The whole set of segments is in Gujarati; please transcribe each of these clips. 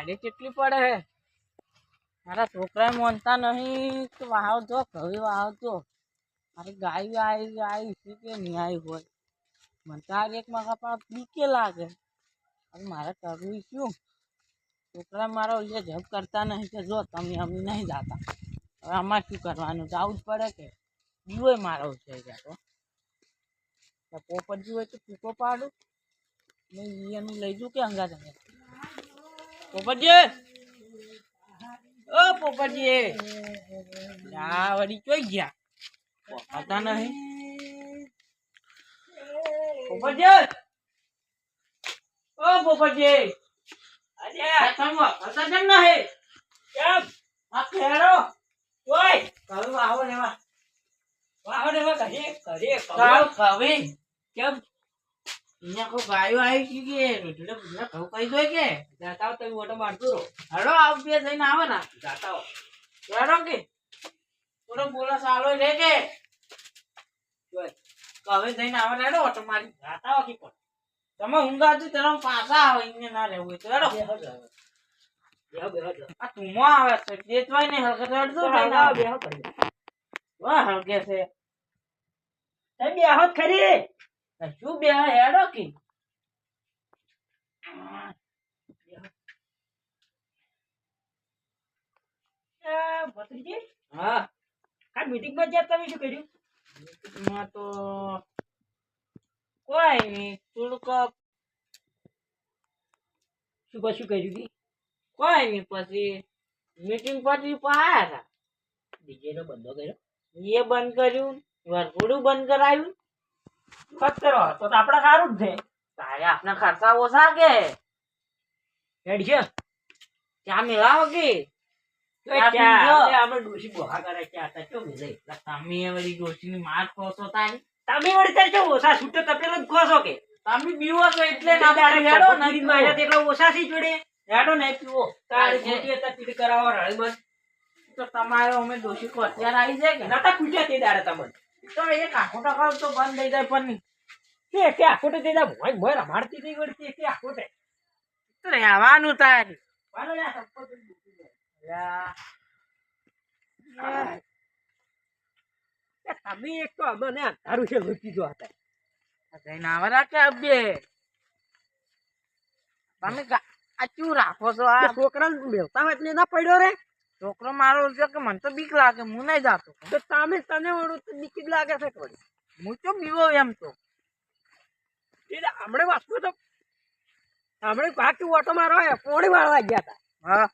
ભાડે કેટલી પડે હે? મારા છોકરા માનતા નહીં તો વાવ જો, ઘરે વાવ જો. મારી ગાય આવી આવી છે કે નહીં આવી હોય? મને તો આજે એક મારા પાસે બીકે લાગે. હવે મારે કરવું શું? છોકરા મારો એ જબ કરતા નહીં કે જો, તમે અમે નહીં જાતા. હવે આમાં શું કરવાનું? જવું જ પડે કે? જીવો મારો છે ત્યાં તો? પોપટ હોય તો ટૂંકો પાડું? મેં એનું લઈ જઉં કે અંગાત અંગા પોપટજી. ઓ પોપટજી. આ વળી ચોઈ ગયા. પોપતા નહીં. પોપટજી. ઓ પોપટજી. અરે તમે પોપતા કેમ નહીં. કેમ? આ ખેડો ઓય કહું આવો ને વા વાહો ને વા ઘરે ઘરે કેમ? અહીંયા કોઈ ગાયો આવી છે કે? રોટલે બુટલે ઘઉં કહી દો કે. જાતા હો તમે ઓટો મારતો રહો હડો આવ બે જઈને આવે ને. જાતાઓ હો કે. થોડો બોલો સાલો લે કે. જોય, જઈને આવે ને હેડો ઓટો મારી. જાતાઓ કે પણ તમે ઊંઘા છો તમે પાછા આવે અહીંયા ના રહેવું હોય તો. હેડો. આ તુમો આવે છે. દેતવાય ને હલકત હેડજો હલકે છે. તમે આહોત ખરી. શું બે હેડો કે? ભત્રીજી હા. આ મીટિંગમાં જ્યાં તમે શું કર્યું? તો કોઈ નહીં થોડુંક શું શું કર્યું કી? કોઈ નહીં પછી મીટિંગ પછી પાયા હતા. ડીજે નો બંધો કર્યો? એ બંધ કર્યું વરઘોડું બંધ કરાયું કરો તો આપણે સારું જ છે. તારે આપણા ખર્ચા ઓછા કે? હેડ છે ચા મેળાવો કે. આપણે ડોશી બોહા કરે ચો તમે વળી ડોશીની માર ખોશો તારી. તમે વળી ત્યારે ચો ઓછા છૂટો? તપેલો જ ખોસો કે? તમે બીવો છો એટલે ના પાડી હેડો ને હેડો તેટલો ઓછા થી જોડે? હેડો ને પીવો. તારી તારે હતા પીડી કરાવો રળી બસ. તો તમારે અમે ડોશી કો અત્યારે આવી જાય કે? નતા પૂછ્યા તે દાડે તમને. તો એ કાકો ટકાવ તો બંધ થઈ જાય પણ કે કે આખોટે તે દા મોય મોય રમાડતી નહીં વળી કે આખોટે તો. રહેવાનું તારે. વાલો લે જાય. એ તમે એક તો અમને અંધારું છે લૂંટી જો હતા જઈને આવા રાખે બે. તમે આ શું રાખો છો આ છોકરા બેવતા હોય એટલે ના પડ્યો રે. છોકરો મારો છે કે મને તો બીક લાગે હું નહીં જાતો. તો તમે તને ઓળું તો નીકળી લાગે છે થોડી. હું તો બીવો એમ તો. એટલે હમણે વાંચવું તો. હમણે પાકી ઓટો મારો પોણી વાળવા ગયા હતા. હા.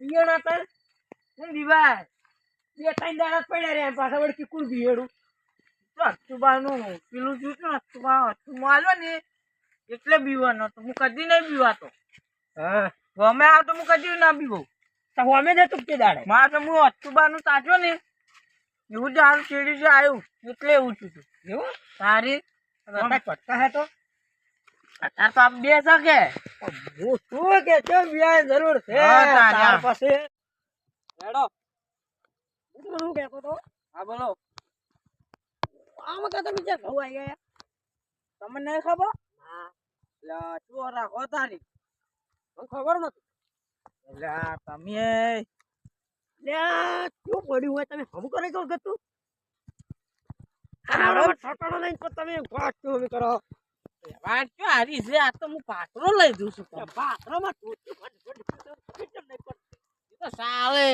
બિયણ હતા હું બીવા બે ત્રણ દાડા પડ્યા રહ્યા પાછા વળી ચીકું બિયડું. તો અચ્છુબાનું પેલું જોયું હતું અચ્છુબા અચ્છુમાં આવ્યો ને એટલે બીવાનો તો હું કદી નહીં બીવાતો. હા. ગમે આવ તો હું કદી ના બીવો. અમે ને તું દાડે. મારે તો હું અચ્છુબાનું સાચો ને એવું જ હાલ શેરી છે આવ્યું એટલે એવું છું તું. એવું? તારી પટકા હે તો? અત્યારે તો આપ બે શકે હું શું કે છે વ્યાય જરૂર છે. તારે. પાસે હેડો. હું શું કહેતો તો હા બોલો. આમાં કે તમે જ્યાં ઘઉં આવી ગયા? તમને નહીં ખબર? હા. એટલે શું રાખો તારી. મને ખબર નથી એટલે તમે લે શું પડ્યું હોય તમે? હમ કરે કહું કે તું? હારો. ઠકાણો તો તમે વાત શું હવે કરો? વાત ક્યાં હારી છે? આ તો હું પાત્રો લઈ દઉં છું કે પાત્રમાં ટોચું ફટ ફટ ફટ ફટ કેમ નહીં પડતું? એ તો ચાલે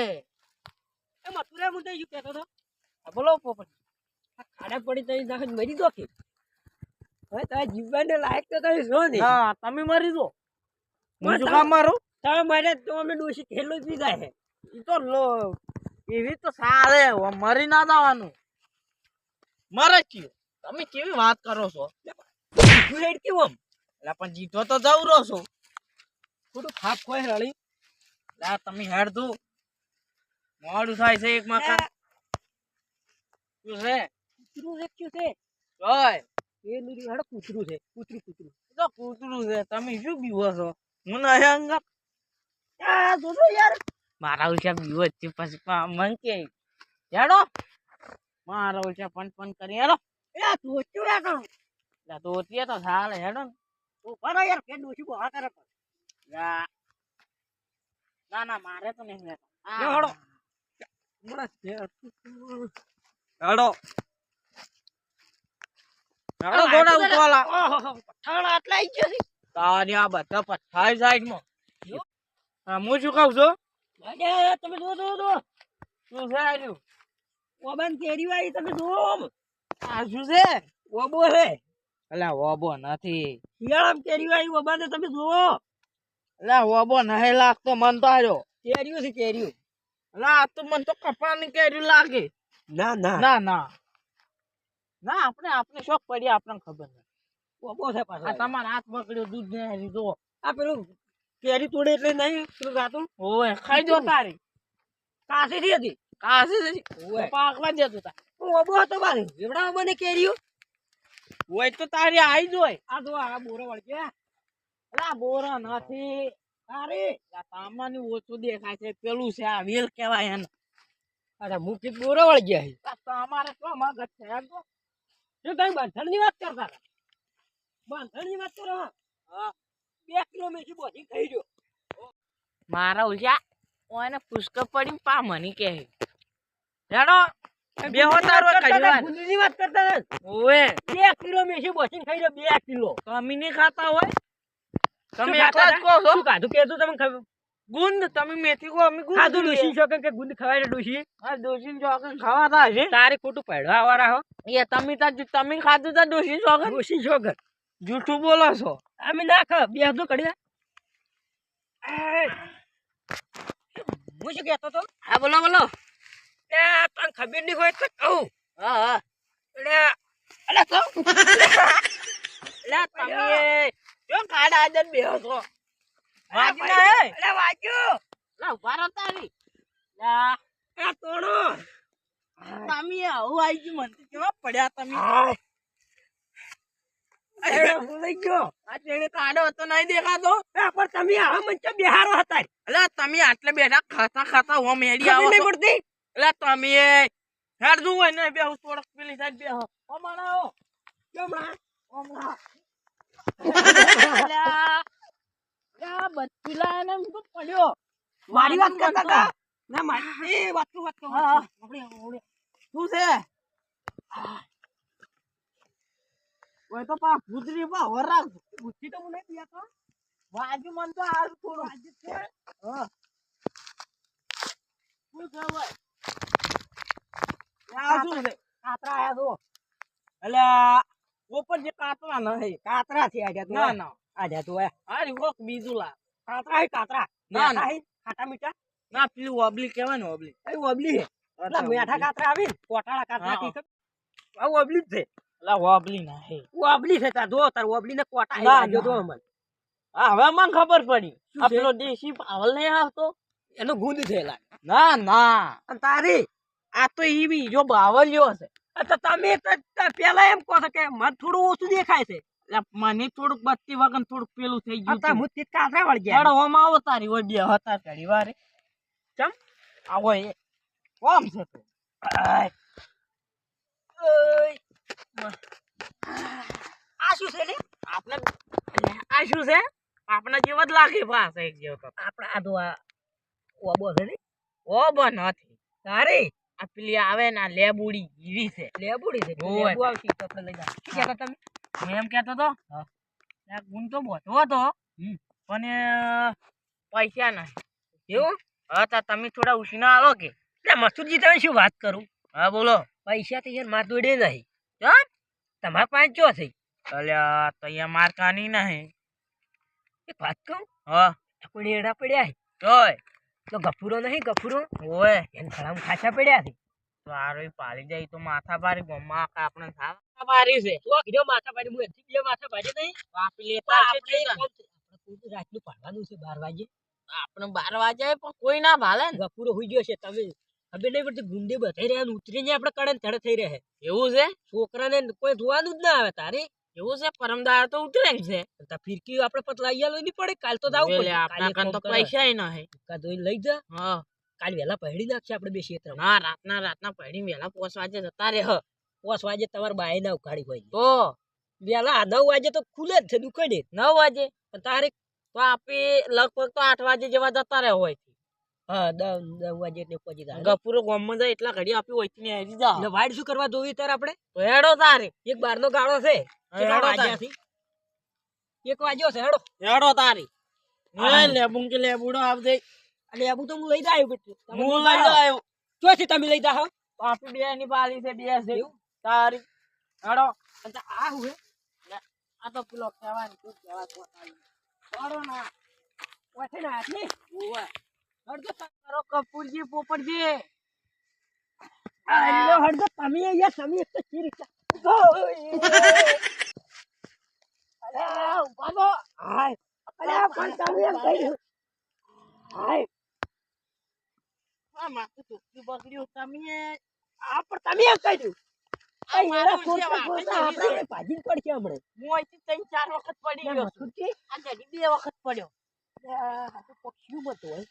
એ મથુરા મુદ્દે શું કહેતો હતો. બોલો પોપટ ખાડા પડી નાખે મરી દો કે. હવે તારા જીવવાને લાયક તો તમે છો ને. હા તમે મરી દો હું કામ મારું? તમે મારે તો અમે ખેલો પીધા એ તો લો એવી તો સારે મરી ના જવાનું. મરે કયું? તમે કેવી વાત કરો છો? હેડ કેવું એટલે પણ જીતો તો જવું રહો છો. ખોટું રળી. તમે હેડ દો. મોડું થાય છે એક મકાન. શું છે? કૂતરું છે ક્યું છે? ઓય એ લીધી હેડ કૂતરું છે કૂતરું કૂતરું. તો કૂતરું છે. તમે શું બીવો છો? હું નહીં અંગત આ જોજો યાર. મારા ઉલ્ટા બીવો જ છે પછી પા- મન કે હેડો. મારા ઉલ્ટા પન પન કરી હેડો. એ આ ધોચ્યું રે કણ એટલે તો તે તો સાલે હેડો તું પરો યાર કે ડોશી બહાર કરે પણ લા, ના ના મારે તો નહીં છે. હેડો. હેડો. ગોડા ઉતવાલા. ઓહો, પઠાણ આટલા આઈ ગયા. તારી આ બધા પથ્થાર સાઈડમાં હા હું શું કહું છું? અરે, તમે જો જો જો શું છે આર્યું? ઓબાન કેરી વાળી તમે જુઓ. આ શું છે? ઓબો છે. વોબો નથી. શિયાળામાં કેરી વાળી ઓબાને તમે જુઓ. અલ્યા વોબો નહીં લાગતો મન તો આર્યો કેરીયું છે કેરીયું અલ્યા તો મન તો કપડાની કેરી લાગે. ના ના. ના ના. ના આપણે આપણે શોખ પડી આપણને ખબર નથી ઓબો છે પાછો. આ તમારા હાથ પકડ્યો દૂધ ને જો આ પેલું કેરી તોડે એટલે નહીં પેલું ગાતું. ઓય ખાઈ જો તારી. કાશીથી હતી. કાસી ઓય. પાકવા દેતો તા. હું ઓબો હતો બારે. એવડા ઓબાને કેરીઓ. ઓય તો તારી આઈ જોય આ જો આ બોરો વળગ્યા અલા બોરો નથી. અરે આ તામાની ઓછું દેખાય છે. પેલું છે આ વેલ કહેવાય એને. અરે મુખી બોરો વળગ્યા છે. આ તમારે તો મગજ છે. એમ તો. શું તમે બંધણની વાત કરતા બંધણની વાત કરો? હા. બે ગયો મારા ઉલ્યા ઓને પુષ્કળ પડી પા મની કે હેડો બે હો તારો કજવાન ગુંદીની વાત કરતા ને ઓએ બે કિલો મેસી બોધી ખાઈ રહ્યો બે કિલો. તમે નહીં ખાતા હોય? તમે એકલા જ કહો છો. શું ખાધું? કેતું તમે ખાવ- ગુંદ તમે મેથી કો અમે ગુંદ ખાધું. ડોશી શોખન કે ગુંદ ખવાય ને ડોશી? હા ડોશીને ચોકન ખાવાતા હશે. તારે ખોટું પડવા વાળા હો. એ તમે તા તમે ખાધું તા ડોશી ચોકન ડોશી શોખન જૂઠું બોલો છો? અમે નાખ બે હજુ કડ્યા હું શું કહેતો તો હા બોલો બોલો. તને ખબર નહીં હોય તો કહું. હા હા. એટલે કહું લે તમે જો ખાડા આદન બેહો છો? વાગી ના હે? અલે ઊભા રહો તારી તોડો. તમે આવું આઈ ગયું મને કેવા પડ્યા તમે? ભૂલાઈ ગયો આ નહીં દેખાતો. પણ તમે આ મંચે બિહારો હતા? એટલે તમે આટલે બેઠા ખાતા ખાતા હો મેડી આવો નહીં પડતી. એટલે તમે હેડ હોય ને બેહો થોડોક પેલી સાઈડ બેહો. ઓ માણાઓ જમણા ઓ માણા અલ્યા અલ્યા બચ્ચી લાયા ને એમ તો પડ્યો. મારી વાત કરતા હતા ના મારી વાત વાત તો હા, હા. શું છે? ઓય તો પા ભૂતરી પા વરાગ બુદ્ધિ તો મને નહીં આપો. વાજુ મન તો હાલ થોડું. વાજુ છે? હા. છે ઓય આ શું છે? કાતરા આયા છો? અલ્યા ઉપર જે કાતરા નહીં કાતરા છે આજા તો ના ના. આજા તો. આ રીવોક બીજું લા. કાતરા હે કાતરા? ના, ના. હે, ખાટા મીઠા? ના પેલું ઓબલી કહેવાય ને વબલી એ ઓબલી હે? એટલે મેઠા કાતરા આવી? ને કોટાળા કાતરા હા. તીખા. આ ઓબલી જ છે. અલા ઓબલી ના હે. ઓબલી છે તા જો તાર ઓબલી ને કોટા ના, આજો તો અમન હા હવે મને ખબર પડી. આ પેલો દેશી પાવલ નહીં આવતો? એનો ગુંદ છે ના ના. અને તારી આ તો ઈ બીજો બાવલ્યો હશે તો તમે તો પેલા એમ કહો છો કે મને થોડું ઓછું દેખાય છે. મને થોડુંક બત્તી વગર થોડુંક પેલું થઈ ગયું હતું. હું તીત કાતરા વળી હેડો ગયા ઓમ આવો તારી બે હતા તારી વારે. ચમ? આવો એ. કોમ છે તું. આ શું છે લે? આપણે આ શું છે? આપણે જેવો જ લાગે પાસ એક જેવો આપણા આ તો આ ઓબો છે ને ઓ નથી. તારી આ પેલી આવે ને લેબુડી ગીરી છે. લેબુડી છે. લેબુ આવશે તો લઈ જા શું કહેતા તમે? હું એમ કેતો તો હા. ગુણ તો બોધો હતો. પણ પૈસા નહીં. એવું? હા તા તમે થોડા ઉછીના આવો કે? મસુરજી તમે શું વાત કરું? હા બોલો. પૈસા તો યાર માર દોડે નહીં. તમારા પાંચ જો થઈ. અલ્યા તો અહીંયા માર કાની નહીં. એ વાત કહું? હા. આપણે એડા પડ્યા ઓય તો ગફુરો નહીં ગફુરો? ઓય. એને ખરામ ખાસા પડ્યા છે. તો આરો પાલી જાય તો માથા ભારી ગોમાં આપણે થાવા ભારી છે? તો કીધો માથા પાડી હું એથી બે માથા પાડી નહીં. વાપી લેતા આપણે કોઈ રાતનું પાડવાનું છે બાર વાગે. આપણે બાર વાગે પણ કોઈ ના ભાલે ને. ગફુરો હોઈ ગયો છે તમે ખબર નહીં પડતી ગુંડે બધાઈ રહ્યા ને ઉતરીને આપણે કડે ને થઈ રહે એવું છે? છોકરાને કોઈ જોવાનું જ ના આવે તારી. એવું છે? પરમદાર તો ઉતરે છે. ફિરકી આપણે પતલાઈ લઈ પડે કાલ તો દાવું પડે. આપણા કાન તો પૈસા ય હે. કા ધોઈ લઈ જા. હા. કાલ વહેલા પહેડી નાખશે આપણે બે ક્ષેત્ર ના રાતના રાતના પહેડી વેલા પોસ વાગે જતા રે હ પોસ વાગે તમારે બાય ના ઉખાડી હોય. તો? વેલા નવ વાગે તો ખુલે જ છે દુકાને. નવ વાગે? પણ તારે તો આપે લગભગ તો આઠ વાગે જેવા જતા રહે હોય. હા દસ દસ વાગે એટલે પહોંચી જાય ગફુરો ગામમાં જાય એટલા ઘડી આપી હોય ને હેરી જા. એટલે વાઈટ શું કરવા જોવી તાર આપણે? તો હેડો તારે. એક બારનો ગાળો છે. હેડો તારે. એક વાગ્યો છે હેડો. હેડો તારે. લેબું કે લેબુડો આવજે. આબુ તો હું લઈ જાય બેટું હું લઈ જાઓ. ચોથી તમે લઈ જાઓ? આપી બે ની પાલી છે બે છે. તારી. હેડો. આ હું? આ તો પેલો કહેવાય તું. હેડો ના. ઓછે ના? ઓવે. કપૂરજી પોપટજી લ્યો તમે અહીંયા એક અરે, હાય. અરે, પણ તમે એમ કર્યું. હાય. આ માથું ચોખ્ખું બગડ્યું તમે આ પણ તમે એમ કર્યું. આ આ મારું એડા છે, ફોડતા વાત ફોડતા જ આપણે એવી છે. ભાજી પડશે હમણાં. હું અહીંથી ત્રણ ચાર વખત પડી ના, ગયો છું. મથુરજી, આ જડી બે વખત પડ્યો પક્ષી બતો હોય.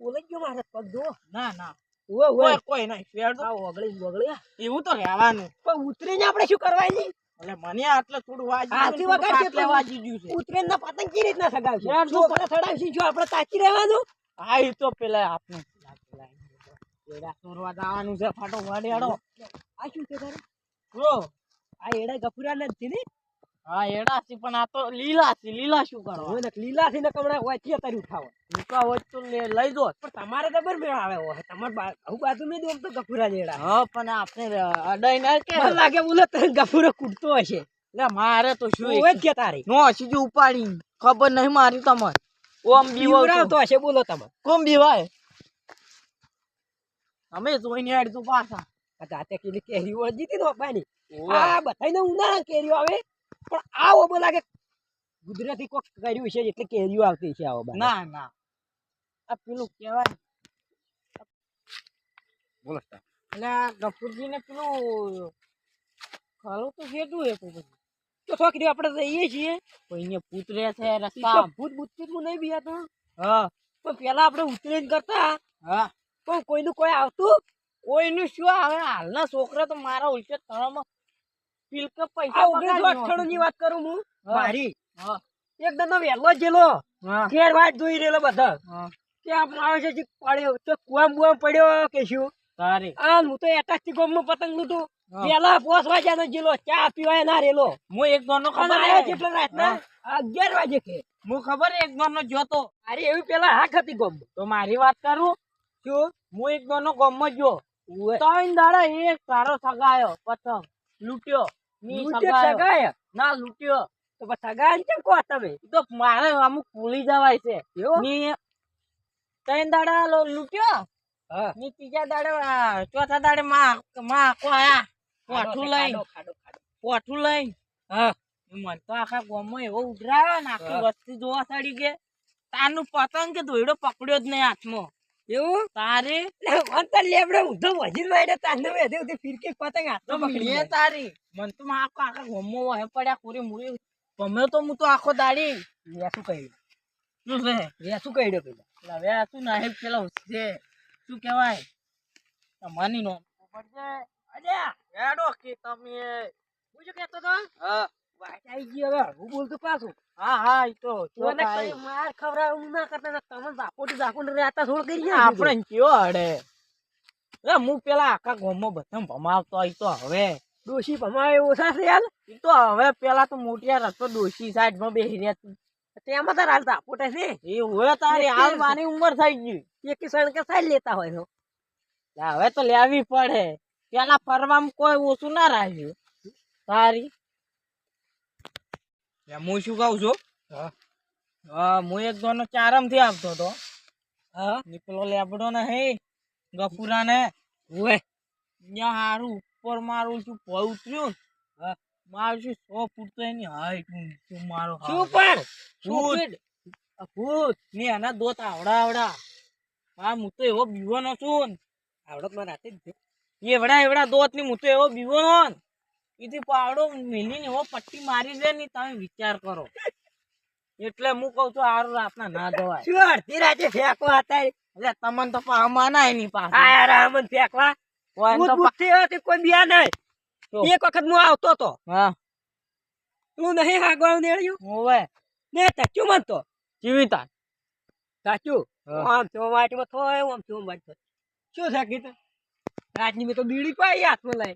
ઓલે ગયો મારે પગ જો. ના ના. ઓવે, ઓવે. કોઈ કોઈ નહીં. ફેરતો આ ઓગળી ઓગળી. એવું તો રહેવાનું. પણ ઉતરીને આપણે શું કરવાની એટલે મને આટલે થોડું વાજી પણ વાજી ગયું છે. ઉતરીને પતંગ કેવી રીતના સગાવશે? યાર, જો- છોકરા સડાવશે શું આપણે તાકી રહેવાનું. હા એ તો પેલા આપને. એડા જવાનું છે ફાટો વાડેડો. આ શું છે તારે? જો. આ એડા ગફુરા નથી ને? હા એડા છે પણ આ તો લીલા છે લીલા શું કરો હવે લીલા થી ને કમણા હોય તે તારી ઉઠાવો. મૂકા હોય તો લઈ દો પણ તમારે તો બર મેળ આવે હોય? તમાર હું બાજુ મે દઉં તો ગફુરા જેડા? હા પણ આપણે અડાઈ ના કે? મને લાગે બોલે તને ગફુરો કૂટતો હશે. લે મારે તો શું હોય કે તારી. નો સીધું ઉપાડી. ખબર નહીં મારી તમને. ઓમ બીવો બીવરાવતો હશે બોલો તમે. કોમ બીવાય અમે જોઈને હેડતું પાછા. આ જાતે કેલી કેરી જીતી નો પાણી ઓવે. આ બધાને ઉનાળા કેરીઓ આવે. પણ આ ઓબો લાગે ગુજરાતી કોક કર્યું છે એટલે કેરીઓ આવતી છે આ ઓબા ના ના. આ પેલું કહેવાય. બોલો એટલે ગફુરજી ને પેલું ખાલું તો હેડું એ તો બધું તો છોકરીઓ આપણે રહીએ છીએ. અહીંયા પૂતરે છે રસ્તા ભૂત ભૂત હું નહીં બિયાતો હા. પણ પેલા આપણે ઉતરીને કરતા. હા. પણ કોઈનું કોઈ આવતું? કોઈનું શું આવે? હાલના છોકરા તો મારા ઉલટે તળાવમાં પિલકે પૈસા ઓગણીસો અઠ્ઠાણું ની વાત કરું હું. મારી? એકદમ વહેલો જેલો ઘેર વાટ જોઈ રહેલો બધા. કે આપણે આવે છે પડ્યો તો કુવામ બુવામ પડ્યો કે શું તારે. આ હું તો એટાથી ગોમમાં પતંગ લૂંટું. હા. પેલા પોસ વાગ્યાનો જેલો ચા પીવાય ના રેલો હું એક દોનો અને ખબર આવ્યો હે? જેટલો રાતના અગિયાર વાગે કે. હું ખબર એક દોનો જોતો અરે એવી પેલા હાક હતી ગોમ તો મારી વાત કરું? શું? હું એક દોનો ગમમાં જો ત્રણ દાડા એક સારો સગાયો પતંગ લૂંટ્યો. ની લૂંટે સગાયો. સગાય? ના લૂંટ્યો. તો સગાય કેમ કહો તમે? તો મારે અમુક ભૂલી જવાય છે. ત્રણ દાડા લો- લૂટ્યો. ની ત્રીજા દાડે ચોથા દાડે માં માં આયા. પોઠું લઈ. પોઠું લઈ હા. મને તો આખા ગામમાં એવો ઉડરાયો ને આખી વસ્તી જોવા સડી ગઈ. તારનું પતંગ કે દોયડો પકડ્યો જ નહીં હાથમાં. એવું? તારે? એટલે અંતર લેબડે ઉધો વજીરમાં તાંડવ વેધે ઉધી ફિરકી પતંગ તો હાથમાં પકડી મેં તારી. મન તો માં આખો આખા ગામમાં વહે પડ્યા પૂરી મૂરી ગમે તો હું તો આખો દાડી વેસું કહ્યું શું છે વેસું કહ્યું પેલા. એટલે હવે આ શું નાહે પેલા છે શું કહેવાય? તમારી નો પડશે અલ્યા એડો કે તમે. હું શું કહેતો તો? હા. આવી ગઈ હવે. હું બોલતું પાછું. હા હા ઈ તો મને કઈ માર ખવડાવું ના કરતા તમે ઝાપોટી ઝાપોટી રહેતા થોડું કરી આપણે કયો હડે? એ હું પેલા આખા ગામમાં બધા ભમાવતો તો હવે. ડોશી ભમાવે ઓછા છે યાર ઈ તો હવે પેલા તો મોટિયા રસ્તો ડોશી સાઈડમાં બેસી રહ્યા તેમાં તાર હાલ ઝાપોટે છે. એ હોય તારી હાલ મારી ઉંમર થઈ ગઈ. એક કિસાન કે સાઈડ લેતા હોય તો. હવે તો લેવી પડે. પેલા ફરવામાં કોઈ ઓછું ના રાખ્યું. તારી હું શું કહું છું? હા. હા એક જોનો ચારમથી આવતો હતો. હા? નીકળો લેબડો ને હે ગફુરા ને ઓય ત્યાં હારું ઉપર મારું છું ભય ઉતર્યું હા. મારું છું સો ફૂટ તો એની હાઈટ ઊંચું મારો સુપર. શું ભૂત ને એના દોત આવડા આવડા. હા હું તો એવો બીવાનો છું આવડતમાં રાતે. એવડા એવડા દોતની હું તો એવો બીવાનો ને. એથી પાવડો મિલીને ને પટ્ટી મારી દે ને તમે વિચાર કરો. એટલે હું કઉ છું આરો રાતના ના જવાય શું અડધી રાતે ફેંકવા હતા એટલે તમને તો માના એની પાસે. યાર રામન ફેંકવા. કોઈ તો તે બિયા નહીં. એક વખત હું આવતો તો. હા. તું નહીં આગળ નેળ્યું? હોવે. ને તચ્યું મનતો જીવિતા સાચું આમ તો વાટમાં થોય આમ તો શું છે કીધું રાજની મેં તો બીડી પાઈ હાથમાં લઈ.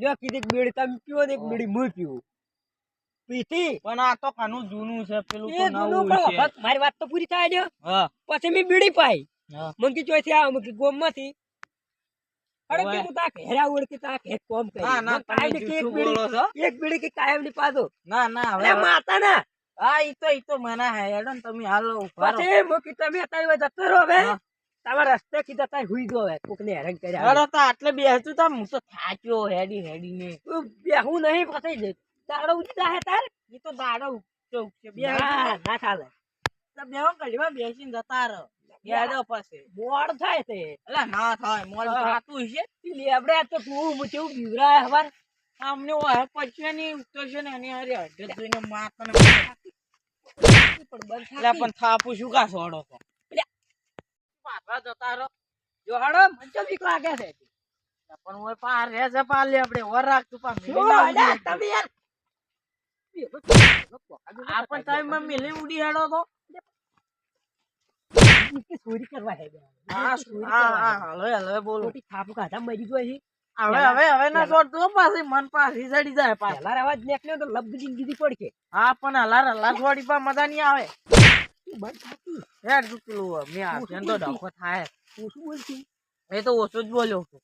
જો કીધી કે બીડી તમે પીવો ને એક. બીડી હું પીવું. પીતી. પણ આ તો કાનું જૂનું છે પેલું તો નવું છે. મારી વાત તો પૂરી થાય જો. પછી મેં બીડી પાઈ. હા. મંકી ચોથી આવ. ગોમમાંથી અરે કે. હું તા ઘેરા ઓળખી તા ઘેર કોમ કરી. ના ના મને કાયમ કે એક બીડી એક બીડી કે કાયમની પાદો ના ના હવે માતા ના હા ઈ તો ઈ તો મના હે એડન તમે હાલો ઊભા રહો. પછી કે તમે અત્યારે જતો રહો હવે. હા. તમારા રસ્તે કીધા તાય હુઈ ગયો કોક ને હેરાન કર્યા અરે તો આટલે બેસતું તા હું તો થાચ્યો હેડી હેડી ને બેહું નહીં પછી દે. તારો ઉડી જાહે તાર? ઈ તો દાડો ઉઠતો ઉગશે બે ના ના તો બેહો કલીમાં બેસીને જતા રહો. મોડ થાય તે. ના થાય. મોડ થાતું હશે. લેબડે તો તું હું કેવું બીવરાય હવાર. અમને ઓહે પછી ની ને હારે હડે જોઈને માથાને પણ એટલે થાપું શું કા છોડો તો? પાછા જતા રહો. જો હાડો મને તો બીક લાગે છે. પણ હું પાર રે છે પાર લે આપણે વર રાખતું પા અલ્યા તમે યાર. આ પણ તમે માં મિલી ઉડી હેડો તો. ચોરી કરવા હે હા હા કરવા હા હે. હવે હવે બોલો. ખોટી ખાધા મરી ગયો છે હવે હવે હવે ના છોડતું પાછી મન પાછી ચડી જાય પાછી. પહેલા અવાજ નીકળ્યો તો લબ્ધ જિંદગી પડશે. હા પણ હલાર હલાર છોડી પા મજા નહીં આવે. બંધ થતી તું પેલું મેં આ તો ડખો થાય. શું બોલતી એ તો ઓછું જ બોલ્યો છું.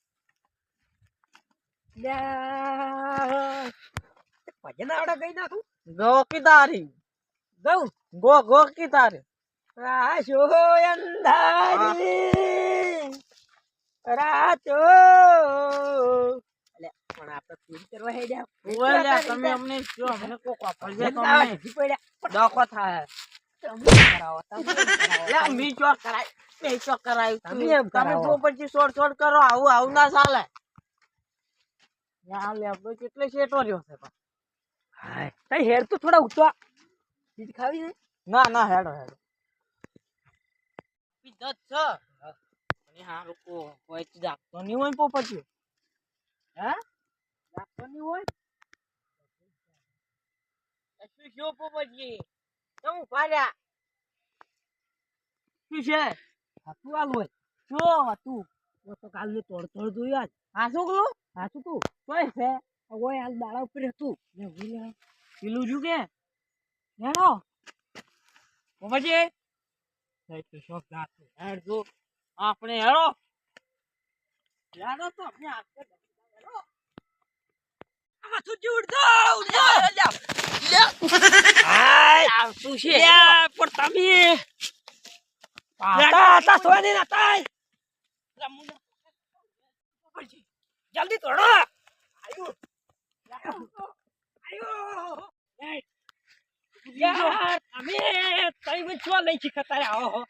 ભજન આવડે ગઈ નાખું? ગો કી તારી. ગો ગો કી તારી. રાશો અંધારી. રાતો પણ આપણે ફૂલ કરવા હેડ્યા. તમે અમને જો અમને કોક પડ્યા આવા પડ્યા. ડખો થાય. હેર તો થોડા ઉઠવા. ખાવી ના ના હેડો હેડો. પીધો જ હા લોકો હોય તો જાગતો નહીં હોય પોપટ્યું હે? જાગતો નહીં હોય? એ શું શું પોપટજી તમે ઊભા રહ્યા શું છે? હાથું આલું હોય. શું તો તો કાલનું તોડ તોડ જોયું આજ. હા શું કહું હાથું તું કોઈ છે. ઓય હાલ દાડા ઉપર હતું. લે ઊભી લે પેલું શું કે? પોપટજી નહીં તો શોખ જાતું હેડ જો. આપણે હેડો. હેડો તો આપણે આગળ હેડો જલ્દી તોડો યાર અમે તઈ છો લઈ છી ખતારે આવો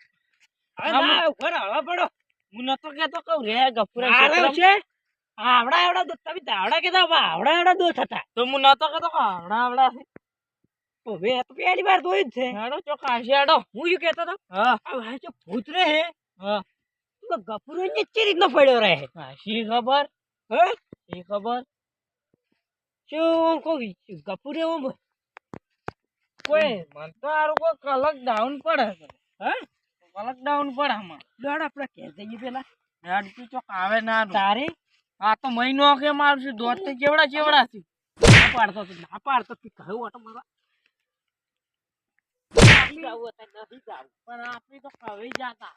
હવે. ના ઉપર હવા પડો. હું નતો કેતો કહું રે ગફુરા છે? આવડા આવડા દોસ્ત તમે આવડા કેતા આવડા આવડા દોસ્ત હતા. તો હું નતો કેતો કે આવડા આવડા છે. હવે આ તો પહેલી વાર દોઈ જ છે. હેડો ચોખા હશે હેડો. હું શું કહેતો હતો? હા. આ ભાઈ જો ભૂત રે હે. હા. તો ગપુરો નીચે રીતનો પડ્યો રહે? શી ખબર? હે? શી ખબર? શું કોઈ ગપુરે એવો કોઈ મન તો આરો કોઈ કલક ડાઉન પડે છે. હે? કલક ડાઉન પડે આમાં. દોડ આપણે કે જઈએ પેલા. હેડ તું ચોક આવે ના. તારે? આ તો મહિનો કે મારશું દોઢ તો કેવડા કેવડા છે. ના પાડતો તો ના પાડતો તું કહ્યું ઓટો મારવા નથી જાવું નથી જાવું પણ આપણી તો કવી જાતા.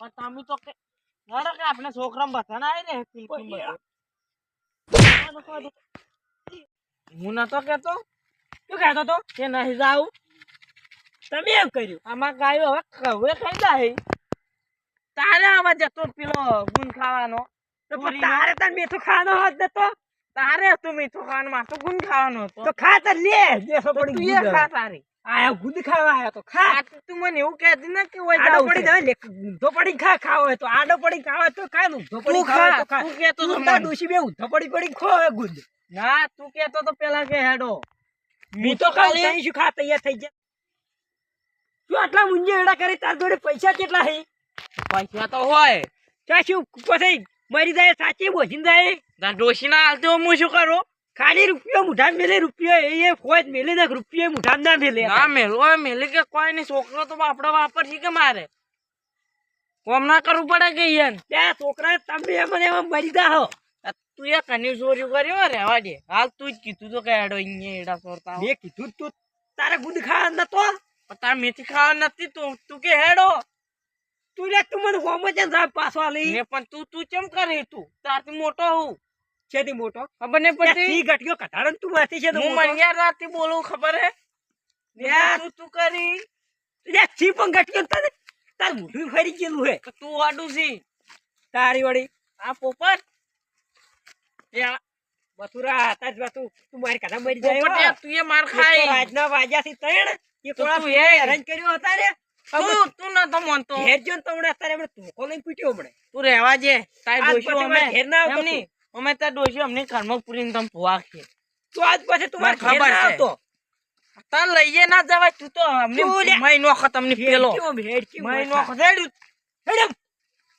પણ તમે તો કે આપણે આવી ને હું નતો કેતો. શું કહેતો તો? કે નહીં જાવું તમે એમ કર્યું. આમાં ગાયો હવે કવે ખાઈ જાય. તારે આમાં જતો પેલો ગુણ ખાવાનો. તારે તને મીઠું ખાવાનો હોત તો? તારે તું મીઠું ખાવાનું માં ગુણ ખાવાનો હતો. તો ખા લે તું એ ગુંદ ખા તારી. આયા ગુંદ ખાવા આયા તો ખા. તો તું મને એવું કહેતી ને કે ઓય આડો પડી જાય લે ઊંધો પડી ખા ખાવ હોય તો આડો પડી ખાવ તો ખા ઊંધો પડી તું ખાવ હોય ખા તો ખા તું કહેતો તો તું ડોશી બે ઊંધો પડી પડી ખો ગુદ. ના તું કહેતો તો પેલા કે હેડો. મી તો ખાલી તઈ શું ખા તૈયાર થઈ ગયા? તું આટલા મુંજે એડા કરી? તાર જોડે પૈસા કેટલા હે? પૈસા તો હોય. શું પછી મરી જાય સાચી બોજીને જાય. તાર ડોશી ના હાલતો હું શું કરું? ખાલી રૂપિયો મુઠામ મેલે રૂપિયો એ ફોજ મેલે ને રૂપિયો મુઠામ ના મેલે. ના મેલો મેલે કે કોઈ નહીં છોકરો તો આપડે વાપરશે કે મારે? કોમ ના કરવું પડે કે યાર ત્યાં છોકરા તમે એમ ને એમ મરી જાઓ. આ તું એ કન્યુ ચોરી કર્યો રેવા દે. હાલ તું જ કીધું તો કે એડો અહીંયા એડા સોરતા મેં કીધું તું તારે ગુદ ખાવા નતો? તારે મેથી ખાવા નથી તું તું કે હેડો. તું લે તું મને હોમ જ પાછો આલી. ને પણ તું તું ચમ કરે તું? તારથી મોટો હું છેથી મોટો? ખબર ને પછી પડતી? સી ગઠિયો તું માથી છે તો હું. મણિયાર રાતથી બોલું ખબર હે? ને તું તું કરી. લે સી પણ ગઠિયો તને તાર મોઢું ફરી ગયેલું હે. તું વાડું છી. તારી વળી. આ પોપટ. એ બથુરા તાર જો તું તું મારી કથા મરી જાય તું એ માર ખાય આજના વાજ્યાથી ત્રણ એ તો કોળા તું એ. હેરાન કર્યો હતા રે. તું તું નતો માનતો? ઘેર જો તો હમણાં અત્યારે આપણે ધોકો લઈને પીટ્યો હમણાં. તું રહેવા જે તારી ડોશીઓ અમે ઘેર ના આવતો નહીં, અમે તાર ડોશીઓ અમને ઘરમાં પૂરીને તમે ભૂવા છે તું આજ પછી તું મને ખબર છે. આવતો. તાર લઈએ ના જવાય. તું તો અમને તું. મહિનો ખતમની પેલો. મહિનો. ખતેડ્યું હેડમ.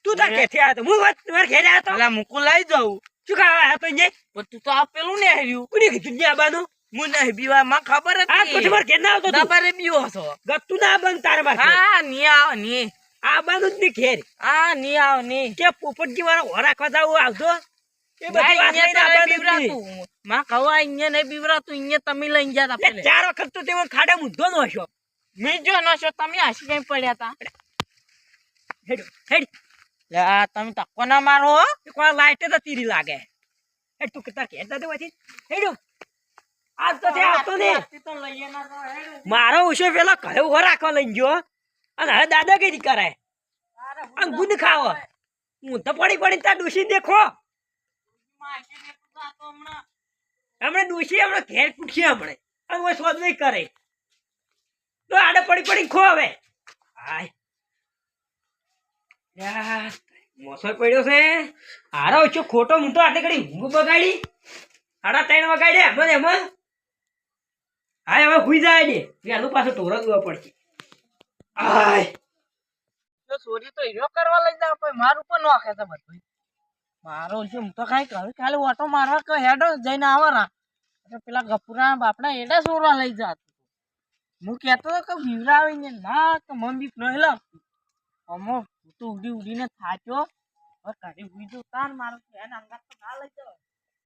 તું તાર કે આવ્યો તો. હું વાત મારા ઘેર આવ્યો તો. અલા મુકું લઈ જાઉં. શું કહેવાય આવ્યો તો તું તો આ પેલું ને આવ્યું. કોને કીધું? ત્યાં આવવાનું? હું નહીં બીવા માં ખબર આજ આ હતી મારા ઘેર ના આવતો તું. દબારે બીવો છો ગતું ના આવવાનું તારા મારા હા ની આવની. આવવાનું જ ઘેર. ની આવની. કે પોપટજી વાળો હો રાખવા જાવું આવતો એ બધી વાત લઈને અહીંયા આવવાનું જ બીવરાતું માં કહું અહીંયા નહીં બીવરાતું અહીંયા તમે લઈ ગયા તા પેલે. ચાર વખત તો તેમાં ખાડે મુદ્દો નો હશો. મેં જો ન છો તમે હસી કઈ પડ્યા તા. હેડ, હેડ. લે તમે તકો ના મારો હો. લાઈટે તો તીરી લાગે. હેડ તું કે તાર દેવાથી જતો આજ તો તે આવતો ને તો લઈએ ના તો હેડો. મારો ઉછો પેલો કયો ઊભો રાખવા લઈને ગયો. અને હવે દાદાગીરી કરે અને ગુદ ખાવો. હું તો પડી પડી ત્યાં ડૂસી દેખો. હમણાં ડૂસી હમણાં ઘેર પૂછીએ હમણે. અને હું શોધ નહીં કરે. તો આડે પડી પડી ખો હવે. યાર, પડ્યો છે. હારો ઓછો ખોટો મૂટો આટલે ઘડી ઊંઘ બગાડી. સાડા ત્રણ વગાડ્યા એમાં એમાં હાય હવે હુઈ જાય દે પેલું પાછું ટોરા દુવા પડશે. આય. તો ચોરી તો હીરો કરવા લઈ જાવ પણ મારું પણ નોખે છે બધું. મારો છે, હું તો કાંઈ કહું. ખાલી ઓટો મારવા કે હેડો, જઈને આવવાના એટલે પેલા ગપુરા બાપના એડા સોરવા લઈ જાત હું કહેતો હતો કે બીવરાવીને ના કે બીક નહીં લાગતું અમો, તું તો ઉડી ઉડીને થાચો હવે ઘરે ઉડી જઉં, તાર મારો એના અંગાત તો ના લઈ જાવ